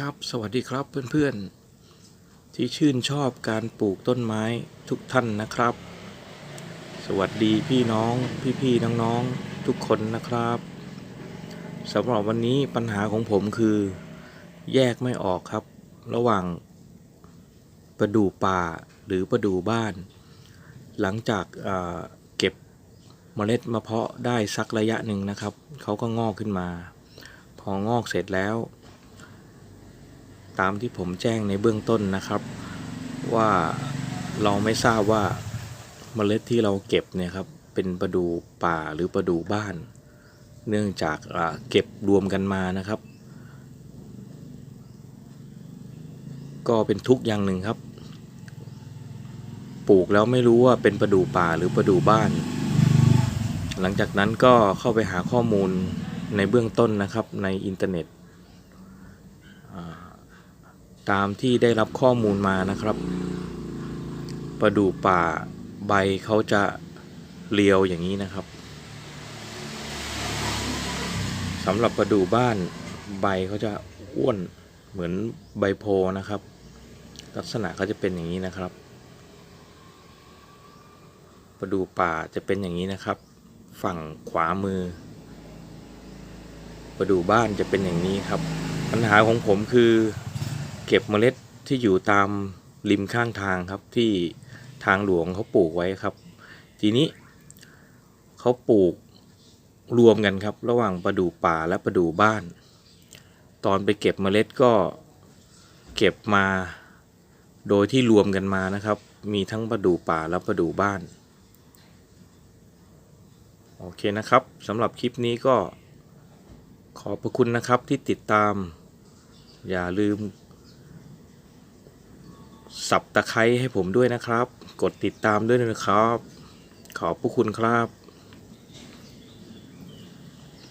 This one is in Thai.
ครับ สวัสดีครับเพื่อนๆ ที่ชื่นชอบการปลูกต้นไม้ทุกท่านนะครับ สวัสดีพี่น้องพี่ๆน้องๆทุกคนนะครับสำหรับวันนี้ปัญหาของผมคือ แยกไม่ออกครับ ระหว่างประดู่ป่าหรือประดู่บ้าน หลังจากเก็บเมล็ดมะเพาะได้สักระยะหนึ่งนะครับเขาก็งอกขึ้นมา พองอกเสร็จแล้ว ตามที่ผมแจ้งในเบื้องต้นนะครับ ว่าเราไม่ทราบว่าเมล็ดที่เราเก็บเนี่ยครับเป็นประดูป่าหรือประดูบ้าน เนื่องจากเก็บรวมกันมานะครับ ก็เป็นทุกอย่างหนึ่งครับ ปลูกแล้วไม่รู้ว่าเป็นประดูป่าหรือประดูบ้าน หลังจากนั้นก็เข้าไปหาข้อมูลในเบื้องต้นนะครับในอินเทอร์เน็ต ตามที่ได้รับข้อมูลมานะครับประดู่ป่าใบเขาจะเรียวอย่างนี้นะครับสำหรับประดู่บ้านใบเขาจะอ้วนเหมือนใบโพนะครับ ลักษณะเขาจะเป็นอย่างนี้นะครับประดู่ป่าจะเป็นอย่างนี้นะครับ ฝั่งขวามือ ประดู่บ้านจะเป็นอย่างนี้ครับ ปัญหาของผมคือ เก็บเมล็ดที่อยู่ตามริมข้างทางครับที่ทางหลวงเขาปลูกไว้ครับ ทีนี้เขาปลูกรวมกันครับ ระหว่างประดู่ป่าและประดู่บ้าน ตอนไปเก็บเมล็ดก็เก็บมาโดยที่รวมกันมานะครับ มีทั้งประดู่ป่าและประดู่บ้าน โอเคนะครับสำหรับคลิปนี้ก็ขอบพระคุณนะครับที่ติดตาม อย่าลืม สับตะไคร้ให้ผมด้วยนะครับ กดติดตามด้วยนะครับ ขอบพระคุณครับ